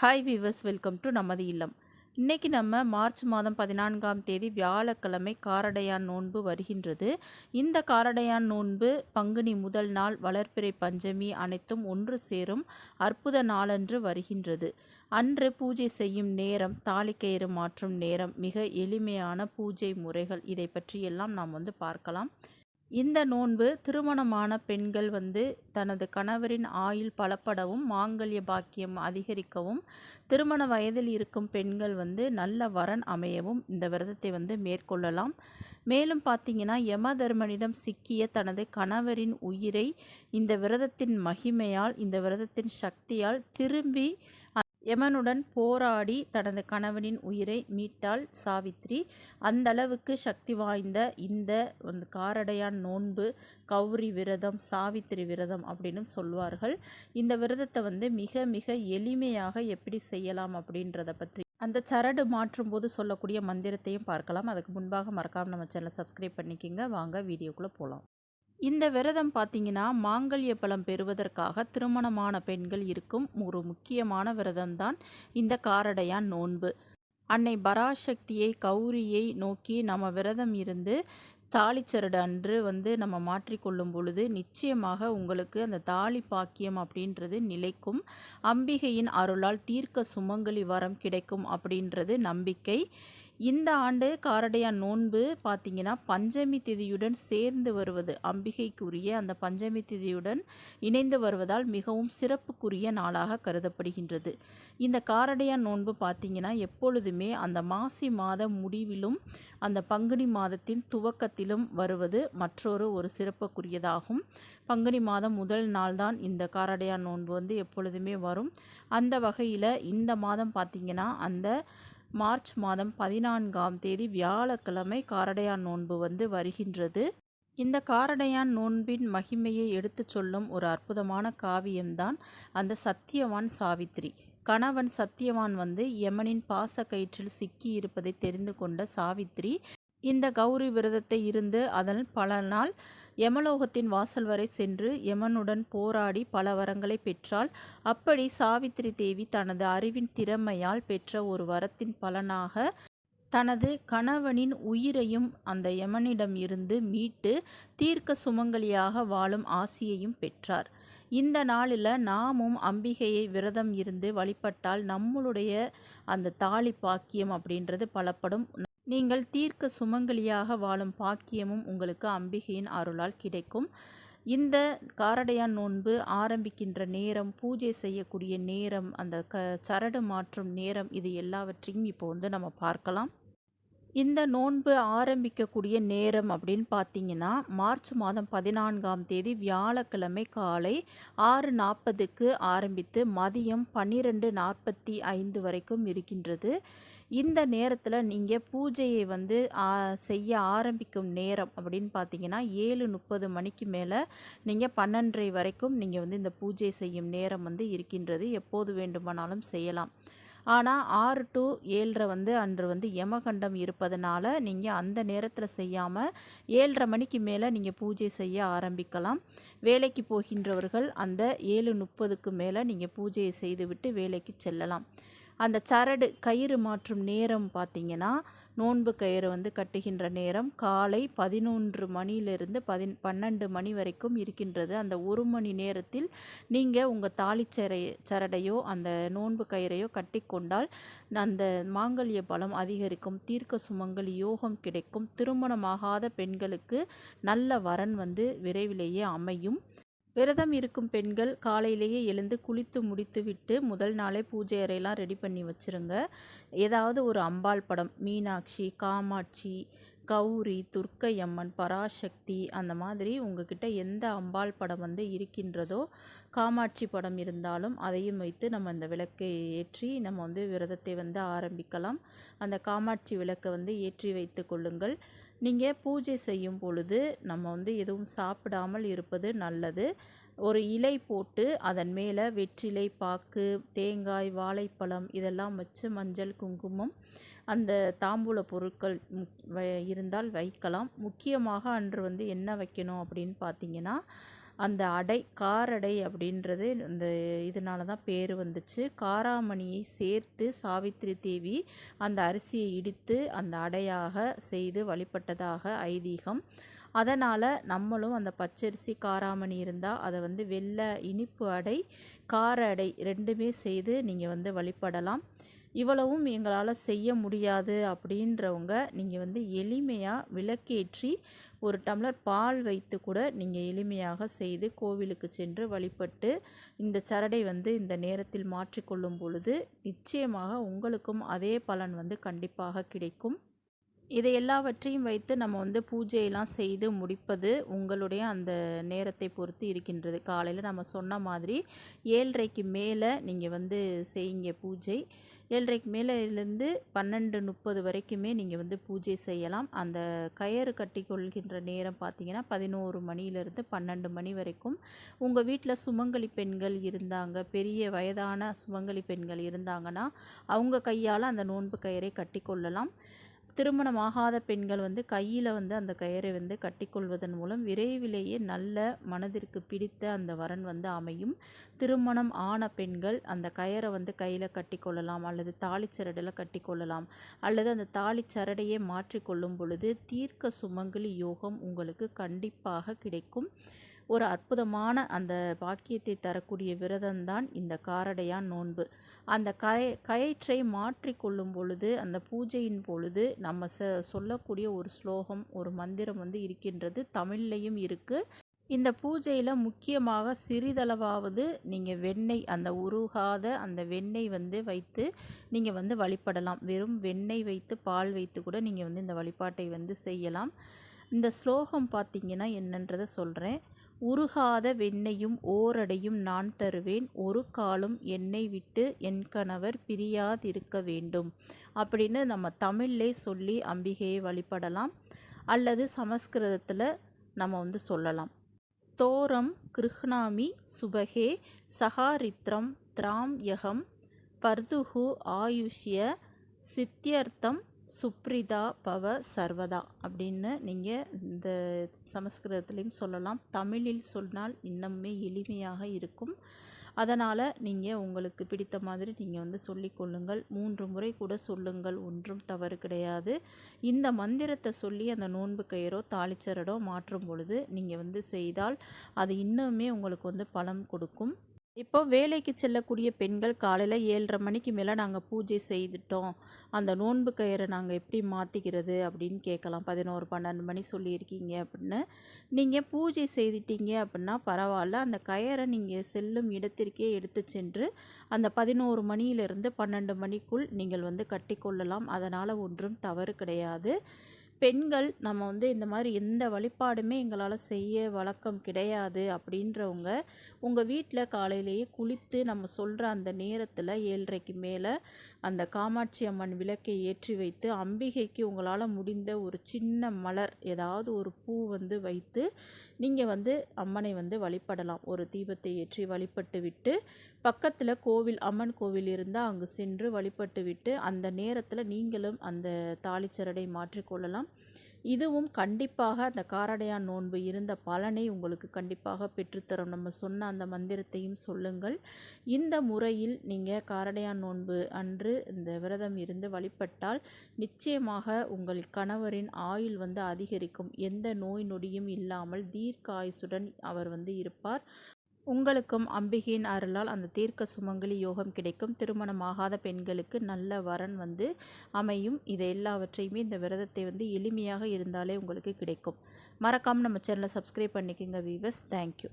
Hi viewers welcome to நமது இல்லம். இன்னைக்கு நம்ம மார்ச் மாதம் பதினான்காம் தேதி வியாழக்கிழமை காரடையான் நோன்பு வருகின்றது. இந்த காரடையான் நோன்பு பங்குனி முதல் நாள் வளர்ப்பிறை பஞ்சமி அனைத்தும் ஒன்று சேரும் அற்புத நாளன்று வருகின்றது. அன்று பூஜை செய்யும் நேரம் தாலிக்கயிறு மாற்றும் நேரம் மிக எளிமையான பூஜை முறைகள் இதை பற்றியெல்லாம் நாம் வந்து பார்க்கலாம். இந்த நோன்பு திருமணமான பெண்கள் வந்து தனது கணவரின் ஆயுள் பலப்படவும் மாங்கல்ய பாக்கியம் அதிகரிக்கவும் திருமண வயதில் இருக்கும் பெண்கள் வந்து நல்ல வரன் அமையவும் இந்த விரதத்தை வந்து மேற்கொள்ளலாம். மேலும் பார்த்தீங்கன்னா யமதர்மனிடம் சிக்கிய தனது கணவரின் உயிரை இந்த விரதத்தின் மகிமையால் இந்த விரதத்தின் சக்தியால் திரும்பி யமனுடன் போராடி தனது கணவனின் உயிரை மீட்டாள் சாவித்ரி. அந்த அளவுக்கு சக்தி வாய்ந்த இந்த வந்து காரடையான் நோன்பு கௌரி விரதம் சாவித்திரி விரதம் அப்படின்னு சொல்வார்கள். இந்த விரதத்தை வந்து மிக மிக எளிமையாக எப்படி செய்யலாம் அப்படின்றத பற்றி அந்த சரடு மாற்றும் போது சொல்லக்கூடிய மந்திரத்தையும் பார்க்கலாம். அதுக்கு முன்பாக மறக்காமல் நம்ம சேனலை சப்ஸ்கிரைப் பண்ணிக்கிங்க. வாங்க வீடியோக்குள்ளே போகலாம் இந்த விரதம் பார்த்தீங்கன்னா மாங்கல்ய பலம் பெறுவதற்காக திருமணமான பெண்கள் இருக்கும் ஒரு முக்கியமான விரதம்தான் இந்த காரடையான் நோன்பு. அன்னை பராசக்தியை கௌரியை நோக்கி நம்ம விரதம் இருந்து தாலிச்சரடு அன்று வந்து நம்ம மாற்றிக்கொள்ளும் பொழுது நிச்சயமாக உங்களுக்கு அந்த தாலி பாக்கியம் அப்படின்றது நிலைக்கும். அம்பிகையின் அருளால் தீர்க்க சுமங்கலி வரம் கிடைக்கும் அப்படின்றது நம்பிக்கை. இந்த ஆண்டு காரடையான் நோன்பு பார்த்தீங்கன்னா பஞ்சமி திதியுடன் சேர்ந்து வருவது அம்பிகைக்குரிய அந்த பஞ்சமி திதியுடன் இணைந்து வருவதால் மிகவும் சிறப்புக்குரிய நாளாக கருதப்படுகின்றது. இந்த காரடையான் நோன்பு பார்த்தீங்கன்னா எப்பொழுதுமே அந்த மாசி மாத முடிவிலும் அந்த பங்குனி மாதத்தின் துவக்கத்திலும் வருவது மற்றொரு ஒரு சிறப்புக்குரியதாகும். பங்குனி மாதம் முதல் நாள்தான் இந்த காரடையான் நோன்பு வந்து எப்பொழுதுமே வரும். அந்த வகையில் இந்த மாதம் பார்த்திங்கன்னா அந்த மார்ச் மாதம் பதினான்காம் தேதி வியாழக்கிழமை காரடையான் நோன்பு வந்து வருகின்றது. இந்த காரடையான் நோன்பின் மகிமையை எடுத்துச் சொல்லும் ஒரு அற்புதமான காவியம்தான் அந்த சத்தியவான் சாவித்ரி. கணவன் சத்தியவான் வந்து யமனின் பாச கயிற்றில் சிக்கி இருப்பதை தெரிந்து கொண்ட சாவித்ரி இந்த கௌரி விரதத்தை இருந்து அதன் பல நாள் யமலோகத்தின் வாசல் வரை சென்று யமனுடன் போராடி பல வரங்களை பெற்றாள். அப்படி சாவித்திரி தேவி தனது அறிவின் திறமையால் பெற்ற ஒரு வரத்தின் பலனாக தனது கணவனின் உயிரையும் அந்த யமனிடம் இருந்து மீட்டு தீர்க்க சுமங்கலியாக வாழும் ஆசியையும் பெற்றார். இந்த நாளில் நாமும் அம்பிகையை விரதம் இருந்து வழிபட்டால் நம்மளுடைய அந்த தாலி பாக்கியம் அப்படின்றது பலப்படும். நீங்கள் தீர்க்க சுமங்கலியாக வாழும் பாக்கியமும் உங்களுக்கு அம்பிகையின் அருளால் கிடைக்கும். இந்த காரடையான் நோன்பு ஆரம்பிக்கின்ற நேரம் பூஜை செய்யக்கூடிய நேரம் அந்த க சரடு மாற்றும் நேரம் இது எல்லாவற்றையும் இப்போ வந்து நம்ம பார்க்கலாம். இந்த நோன்பு ஆரம்பிக்கக்கூடிய நேரம் அப்படின்னு பார்த்தீங்கன்னா மார்ச் மாதம் பதினான்காம் தேதி வியாழக்கிழமை காலை ஆறு நாற்பதுக்கு ஆரம்பித்து மதியம் பன்னிரெண்டு நாற்பத்தி ஐந்து வரைக்கும் இருக்கின்றது. இந்த நேரத்தில் நீங்கள் பூஜையை வந்து செய்ய ஆரம்பிக்கும் நேரம் அப்படின்னு பார்த்தீங்கன்னா ஏழு முப்பது மணிக்கு மேலே நீங்கள் பன்னெண்டரை வரைக்கும் நீங்கள் வந்து இந்த பூஜை செய்யும் நேரம் வந்து இருக்கின்றது. எப்போது வேண்டுமானாலும் செய்யலாம். ஆனால் ஆறு டு ஏழரை வந்து அன்று வந்து யமகண்டம் இருப்பதனால நீங்கள் அந்த நேரத்தில் செய்யாமல் ஏழரை மணிக்கு மேலே நீங்கள் பூஜை செய்ய ஆரம்பிக்கலாம். வேலைக்கு போகின்றவர்கள் அந்த ஏழு முப்பதுக்கு மேலே நீங்கள் பூஜையை செய்துவிட்டு வேலைக்கு செல்லலாம். அந்த சரடு கயிறு மாற்றும் நேரம் பார்த்திங்கன்னா நோன்பு கயிறு வந்து கட்டுகின்ற நேரம் காலை பதினொன்று மணியிலிருந்து பதின் பன்னெண்டு மணி வரைக்கும் இருக்கின்றது. அந்த ஒரு மணி நேரத்தில் நீங்கள் உங்கள் தாலிச்சரை சரடையோ அந்த நோன்பு கயிறையோ கட்டிக்கொண்டால் அந்த மாங்கல்ய பலம் அதிகரிக்கும். தீர்க்க சுமங்கல் யோகம் கிடைக்கும். திருமணமாகாத பெண்களுக்கு நல்ல வரன் வந்து விரைவிலேயே அமையும். விரதம் இருக்கும் பெண்கள் காலையிலேயே எழுந்து குளித்து முடித்துவிட்டு முதல் நாளே பூஜை அறையெல்லாம் ரெடி பண்ணி வச்சுருங்க. ஏதாவது ஒரு அம்பாள் படம் மீனாட்சி காமாட்சி கௌரி துர்க்கையம்மன் பராசக்தி அந்த மாதிரி உங்ககிட்ட எந்த அம்பாள் படம் வந்து இருக்கின்றதோ காமாட்சி படம் இருந்தாலும் அதையும் வைத்து நம்ம இந்த விளக்கை ஏற்றி நம்ம வந்து விரதத்தை வந்து ஆரம்பிக்கலாம். அந்த காமாட்சி விளக்கை வந்து ஏற்றி வைத்து கொள்ளுங்கள். நீங்கள் பூஜை செய்யும் பொழுது நம்ம வந்து எதுவும் சாப்பிடாமல் இருப்பது நல்லது. ஒரு இலை போட்டு அதன் மேலே வெற்றிலை பாக்கு தேங்காய் வாழைப்பழம் இதெல்லாம் வச்சு மஞ்சள் குங்குமம் அந்த தாம்பூல பொருட்கள் இருந்தால் வைக்கலாம். முக்கியமாக அன்று வந்து என்ன வைக்கணும் அப்படின்னு பார்த்தீங்கன்னா அந்த அடை காரடை அப்படின்றது இந்த இதனால தான் பேர் வந்துச்சு. காராமணியை சேர்த்து சாவித்திரி தேவி அந்த அரிசியை இடித்து அந்த அடையாக செய்து வழிபட்டதாக ஐதீகம். அதனால் நம்மளும் அந்த பச்சரிசி காராமணி இருந்தால் அதை வந்து வெள்ளை இனிப்பு அடை கார அடை ரெண்டுமே செய்து நீங்கள் வந்து வழிபடலாம். இவ்வளவும் எங்களால் செய்ய முடியாது அப்படின்றவங்க நீங்கள் வந்து எளிமையாக விளக்கேற்றி ஒரு டம்ளர் பால் வைத்து கூட நீங்கள் எளிமையாக செய்து கோவிலுக்கு சென்று வழிபட்டு இந்த சரடை வந்து இந்த நேரத்தில் மாற்றிக்கொள்ளும் பொழுது நிச்சயமாக உங்களுக்கும் அதே பலன் வந்து கண்டிப்பாக கிடைக்கும். இதை எல்லாவற்றையும் வைத்து நம்ம வந்து பூஜையெல்லாம் செய்து முடிப்பது உங்களுடைய அந்த நேரத்தை பொறுத்து இருக்கின்றது. காலையில் நம்ம சொன்ன மாதிரி ஏழரைக்கு மேலே நீங்கள் வந்து செய்யுங்க பூஜை. ஏழரைக்கு மேலேருந்து பன்னெண்டு முப்பது வரைக்குமே நீங்கள் வந்து பூஜை செய்யலாம். அந்த கயறு கட்டி கொள்கின்ற நேரம் பார்த்தீங்கன்னா பதினோரு மணியிலிருந்து பன்னெண்டு மணி வரைக்கும். உங்கள் வீட்டில் சுமங்கலி பெண்கள் இருந்தாங்க பெரிய வயதான சுமங்கலி பெண்கள் இருந்தாங்கன்னா அவங்க கையால் அந்த நோன்பு கயிறை கட்டி கொள்ளலாம் திருமணமாகாத பெண்கள் வந்து கையில் வந்து அந்த கயிறை வந்து கட்டிக்கொள்வதன் மூலம் விரைவிலேயே நல்ல மனதிற்கு பிடித்த அந்த வரன் வந்து அமையும். திருமணம் ஆன பெண்கள் அந்த கயரை வந்து கையில் கட்டிக்கொள்ளலாம் அல்லது தாலிச்சரடில் கட்டிக்கொள்ளலாம் அல்லது அந்த தாலிச்சரடையை மாற்றிக்கொள்ளும் பொழுது தீர்க்க சுமங்கலி யோகம் உங்களுக்கு கண்டிப்பாக கிடைக்கும். ஒரு அற்புதமான அந்த பாக்கியத்தை தரக்கூடிய விரதம்தான் இந்த காரடையான் நோன்பு. அந்த கய கயிற்றை மாற்றி கொள்ளும் பொழுது அந்த பூஜையின் பொழுது நம்ம ச சொல்லக்கூடிய ஒரு ஸ்லோகம் ஒரு மந்திரம் வந்து இருக்கின்றது. தமிழ்லையும் இருக்குது இந்த பூஜையில் முக்கியமாக சிறிதளவாவது நீங்கள் வெண்ணெய் அந்த உருகாத அந்த வெண்ணெய் வந்து வைத்து நீங்கள் வந்து வழிபடலாம். வெறும் வெண்ணெய் வைத்து பால் வைத்து கூட நீங்கள் வந்து இந்த வழிபாட்டை வந்து செய்யலாம். இந்த ஸ்லோகம் பார்த்திங்கன்னா என்னன்றதை சொல்கிறேன் உருகாத வெண்ணையும் ஓரடையும் நான் தருவேன். ஒரு காலும் என்னை விட்டு என் கணவர் பிரியாதிருக்க வேண்டும். அப்படின்னு நம்ம தமிழ்லே சொல்லி அம்பிகையை வழிபடலாம். அல்லது சமஸ்கிருதத்தில் நம்ம வந்து சொல்லலாம். தோரம் கிருஹ்ணாமி சுபகே சகாரித்ரம் திராம் யகம் பர்துகு ஆயுஷ்ய சித்தியர்த்தம் சுப்ரிதா பவ சர்வதா அப்படின்னு நீங்கள் இந்த சமஸ்கிருதத்துலேயும் சொல்லலாம். தமிழில் சொன்னால் இன்னுமே எளிமையாக இருக்கும். அதனால் நீங்கள் உங்களுக்கு பிடித்த மாதிரி நீங்கள் வந்து சொல்லிக்கொள்ளுங்கள் மூன்று முறை கூட சொல்லுங்கள். ஒன்றும் தவறு கிடையாது. இந்த மந்திரத்தை சொல்லி அந்த நோன்பு கயிறோ தாளிச்சரடோ மாற்றும் பொழுது நீங்கள் வந்து செய்தால் அது இன்னுமே உங்களுக்கு வந்து பலம் கொடுக்கும். இப்போ வேலைக்கு செல்லக்கூடிய பெண்கள் காலையில் ஏழரை மணிக்கு மேலே நாங்கள் பூஜை செய்துட்டோம். அந்த நோன்பு கயிறை நாங்கள் எப்படி மாற்றிக்கிறது அப்படின்னு கேட்கலாம். பதினோரு பன்னெண்டு மணி சொல்லியிருக்கீங்க அப்படின்னு. நீங்கள் பூஜை செய்துட்டீங்க அப்படின்னா பரவாயில்ல. அந்த கயரை நீங்கள் செல்லும் இடத்திற்கே எடுத்து சென்று அந்த பதினோரு மணியிலிருந்து பன்னெண்டு மணிக்குள் நீங்கள் வந்து கட்டிக்கொள்ளலாம் அதனால் ஒன்றும் தவறு கிடையாது. பெண்கள் நம்ம வந்து இந்த மாதிரி எந்த வழிபாடுமே எங்களால் செய்ய வழக்கம் கிடையாது அப்படின்றவங்க உங்கள் வீட்டில் காலையிலேயே குளித்து நம்ம சொல்கிற அந்த நேரத்தில் ஏழரைக்கு மேலே அந்த காமாட்சி அம்மன் விளக்கை ஏற்றி வைத்து அம்பிகைக்கு உங்களால் முடிந்த ஒரு சின்ன மலர் ஏதாவது ஒரு பூ வந்து வைத்து நீங்கள் வந்து அம்மனை வந்து வழிபடலாம். ஒரு தீபத்தை ஏற்றி வழிபட்டு விட்டு பக்கத்தில் கோவில் அம்மன் கோவில் இருந்தால் அங்கு சென்று வழிபட்டு விட்டு அந்த நேரத்தில் நீங்களும் அந்த தாலிச்சரடை மாற்றிக்கொள்ளலாம் இதுவும் கண்டிப்பாக அந்த காரடையான் நோன்பு இருந்த பலனை உங்களுக்கு கண்டிப்பாக பெற்றுத்தரும். நம்ம சொன்ன அந்த மந்திரத்தையும் சொல்லுங்கள். இந்த முறையில் நீங்கள் காரடையான் நோன்பு அன்று இந்த விரதம் இருந்து வழிபட்டால் நிச்சயமாக உங்கள் கணவரின் ஆயுள் வந்து அதிகரிக்கும். எந்த நோய் நொடியும் இல்லாமல் தீர்க்காயுசுடன் அவர் வந்து இருப்பார். உங்களுக்கும் அம்பிகையின் அருளால் அந்த தீர்க்க சுமங்கலி யோகம் கிடைக்கும். திருமணமாகாத பெண்களுக்கு நல்ல வரன் வந்து அமையும். இதை எல்லாவற்றையுமே இந்த விரதத்தை வந்து எளிமையாக இருந்தாலே உங்களுக்கு கிடைக்கும். மறக்காமல் நம்ம சேனலை சப்ஸ்கிரைப் பண்ணிக்கோங்க வீவர்ஸ் தேங்க்யூ